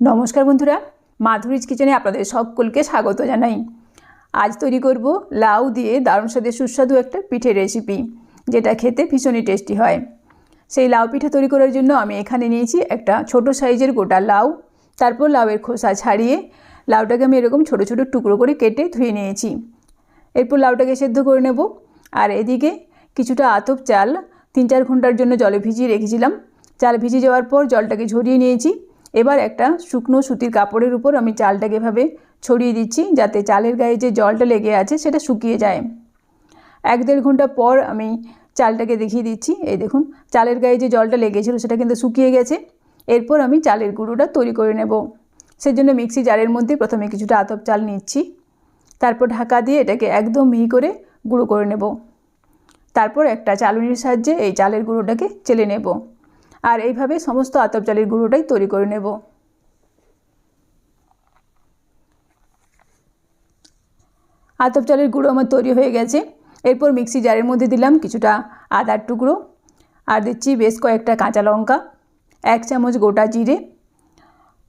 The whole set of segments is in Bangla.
নমস্কার বন্ধুরা, মাধুরীজ কিচেনে আপনাদের সকলকে স্বাগত জানাই। আজ তৈরি করব লাউ দিয়ে দারুণ স্বাদের সুস্বাদু একটা পিঠের রেসিপি যেটা খেতে ভীষণই টেস্টি হয়। সেই লাউ পিঠা তৈরি করার জন্য আমি এখানে নিয়েছি একটা ছোট সাইজের গোটা লাউ, তারপর লাউয়ের খোসা ছাড়িয়ে লাউটাকে আমি এরকম ছোট ছোট টুকরো করে কেটে ধুয়ে নিয়েছি। এরপর লাউটাকে সেদ্ধ করে নেব, আর এদিকে কিছুটা আতপ চাল, তিন চার ঘণ্টার জন্য জলে ভিজিয়ে রেখেছিলাম। চাল ভিজে যাওয়ার পর জলটাকে ঝরিয়ে নিয়েছি। এবার একটা শুকনো সুতির কাপড়ের উপর আমি চালটাকে এভাবে ছড়িয়ে দিচ্ছি যাতে চালের গায়ে যে জলটা লেগে আছে সেটা শুকিয়ে যায়। এক দেড় ঘণ্টা পর আমি চালটাকে দেখিয়ে দিচ্ছি। এই দেখুন, চালের গায়ে যে জলটা লেগেছিল সেটা কিন্তু শুকিয়ে গেছে। এরপর আমি চালের গুঁড়োটা তৈরি করে নেব। সেজন্য মিক্সি জারের মধ্যে প্রথমে কিছুটা আতপ চাল নিচ্ছি। তারপর ঢাকা দিয়ে এটাকে একদম মিহি করে গুঁড়ো করে নেব। তারপর একটা চালুনির সাহায্যে এই চালের গুঁড়োটাকে চেলে নেব। আর এইভাবে সমস্ত আতপ চালের গুঁড়োটাই তৈরি করে নেব। আতপ চালের গুঁড়ো আমার তৈরি হয়ে গেছে। এরপর মিক্সি জারের মধ্যে দিলাম কিছুটা আদার টুকরো। আর দিচ্ছি বেশ কয়েকটা কাঁচা লঙ্কা, এক চামচ গোটা জিরে,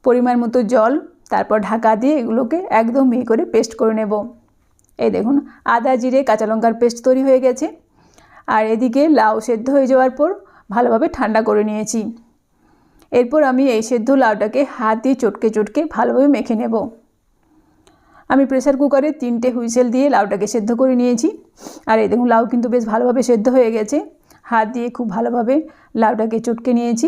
পরিমাণ মতো জল, তারপর ঢাকা দিয়ে এগুলোকে একদম মিহি করে পেস্ট করে নেব। এই দেখুন, আদা, জিরে, কাঁচা লঙ্কার পেস্ট তৈরি হয়ে গেছে। আর এদিকে লাউ সেদ্ধ হয়ে যাওয়ার পর ভালোভাবে ঠান্ডা করে নিয়েছি। এরপর আমি এই সেদ্ধ লাউটাকে হাত দিয়ে চটকে চটকে ভালোভাবে মেখে নেব। আমি প্রেসার কুকারে তিনটে হুইসেল দিয়ে লাউটাকে সেদ্ধ করে নিয়েছি। আর এই দেখুন, লাউ কিন্তু বেশ ভালোভাবে সেদ্ধ হয়ে গেছে। হাত দিয়ে খুব ভালোভাবে লাউটাকে চটকে নিয়েছি।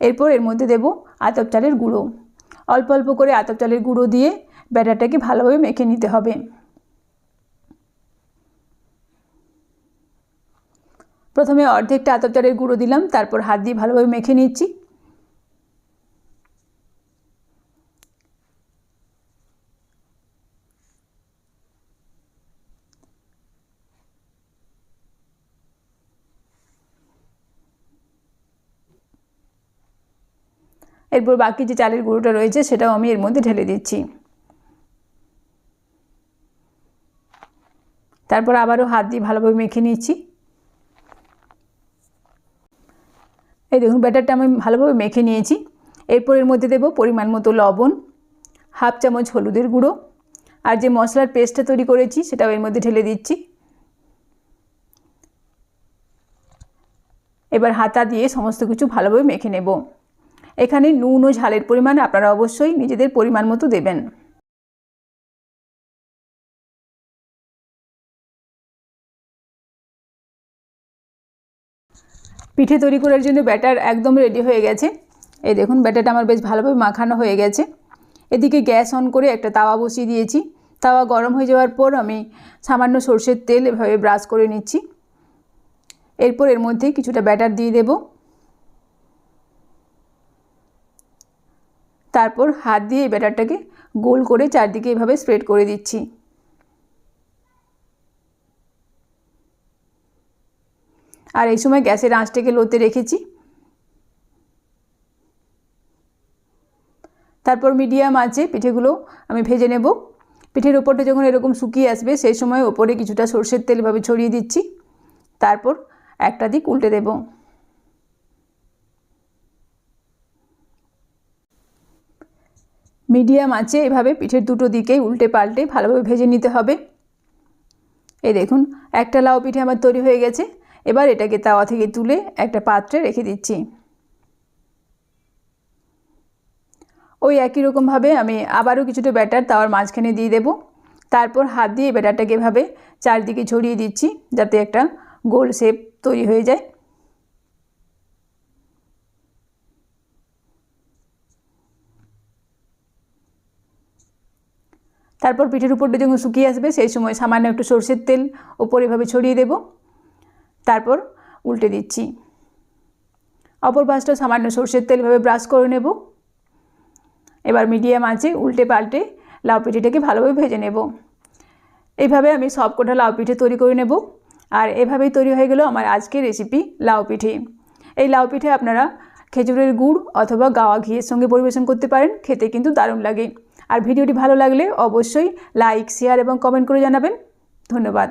এরপর এর মধ্যে দেব আতপ চালের গুঁড়ো। অল্প অল্প করে আতপ চালের গুঁড়ো দিয়ে ব্যাটারটাকে ভালোভাবে মেখে নিতে হবে। প্রথমে অর্ধেকটা আতপ গুঁড়ো দিলাম, তারপর হাত দিয়ে ভালোভাবে মেখে নিচ্ছি। এরপর বাকি যে চালের গুঁড়োটা রয়েছে, সেটাও আমি এর মধ্যে ঢেলে দিচ্ছি। তারপর আবারও হাত দিয়ে ভালোভাবে মেখে নিচ্ছি। এই দেখুন, ব্যাটারটা আমি ভালোভাবে মেখে নিয়েছি। এরপর এর মধ্যে দেব পরিমাণ মতো লবণ, হাফ চামচ হলুদের গুঁড়ো, আর যে মশলার পেস্টটা তৈরি করেছি সেটাও এর মধ্যে ঢেলে দিচ্ছি। এবার হাতা দিয়ে সমস্ত কিছু ভালোভাবে মেখে নেব। এখানে নুন ও ঝালের পরিমাণ আপনারা অবশ্যই নিজেদের পরিমাণ মতো দেবেন। পিঠে তৈরি করার জন্য ব্যাটার একদম রেডি হয়ে গেছে। এই দেখুন, ব্যাটারটা আমার বেশ ভালোভাবে মাখানো হয়ে গেছে। এদিকে গ্যাস অন করে একটা তাওয়া বসিয়ে দিয়েছি। তাওয়া গরম হয়ে যাওয়ার পর আমি সামান্য সর্ষের তেল এভাবে ব্রাশ করে নিচ্ছি। এরপর এর মধ্যে কিছুটা ব্যাটার দিয়ে দেব। তারপর হাত দিয়ে ব্যাটারটাকে গোল করে চারদিকে এভাবে স্প্রেড করে দিচ্ছি। আর এই সময় গ্যাসের আঁচটাকে লোতে রেখেছি। তারপর মিডিয়াম আছে পিঠেগুলো আমি ভেজে নেব। পিঠের ওপরটা যখন এরকম শুকিয়ে আসবে, সেই সময় ওপরে কিছুটা সর্ষের তেল এভাবে ছড়িয়ে দিচ্ছি। তারপর একটা দিক উল্টে দেব। মিডিয়াম আছে এভাবে পিঠের দুটো দিকেই উল্টে পাল্টে ভালোভাবে ভেজে নিতে হবে। এই দেখুন, একটা লাউ পিঠে আমার তৈরি হয়ে গেছে। এবার এটাকে তাওয়া থেকে তুলে একটা পাত্রে রেখে দিচ্ছি। ওই একই রকমভাবে আমি আবারও কিছুটা ব্যাটার তাওয়ার মাঝখানে দিয়ে দেব। তারপর হাত দিয়ে ব্যাটারটাকে এভাবে চারদিকে ছড়িয়ে দিচ্ছি যাতে একটা গোল শেপ তৈরি হয়ে যায়। তারপর পিঠের উপরটা যখন শুকিয়ে আসবে, সেই সময় সামান্য একটু সর্ষের তেল ওপর এভাবে ছড়িয়ে দেব। তারপর উল্টে দিচ্ছি। অপর পাশটা সামান্য সর্ষের তেলভাবে ব্রাশ করে নেব। এবার মিডিয়াম আছে উল্টে পাল্টে লাউ পিঠেটাকে ভালোভাবে ভেজে নেব। এইভাবে আমি সব কটা লাউ পিঠে তৈরি করে নেব। আর এভাবেই তৈরি হয়ে গেল আমার আজকের রেসিপি লাউ পিঠে। এই লাউ পিঠে আপনারা খেজুরের গুড় অথবা গাওয়া ঘিয়ের সঙ্গে পরিবেশন করতে পারেন, খেতে কিন্তু দারুণ লাগে। আর ভিডিওটি ভালো লাগলে অবশ্যই লাইক, শেয়ার এবং কমেন্ট করে জানাবেন। ধন্যবাদ।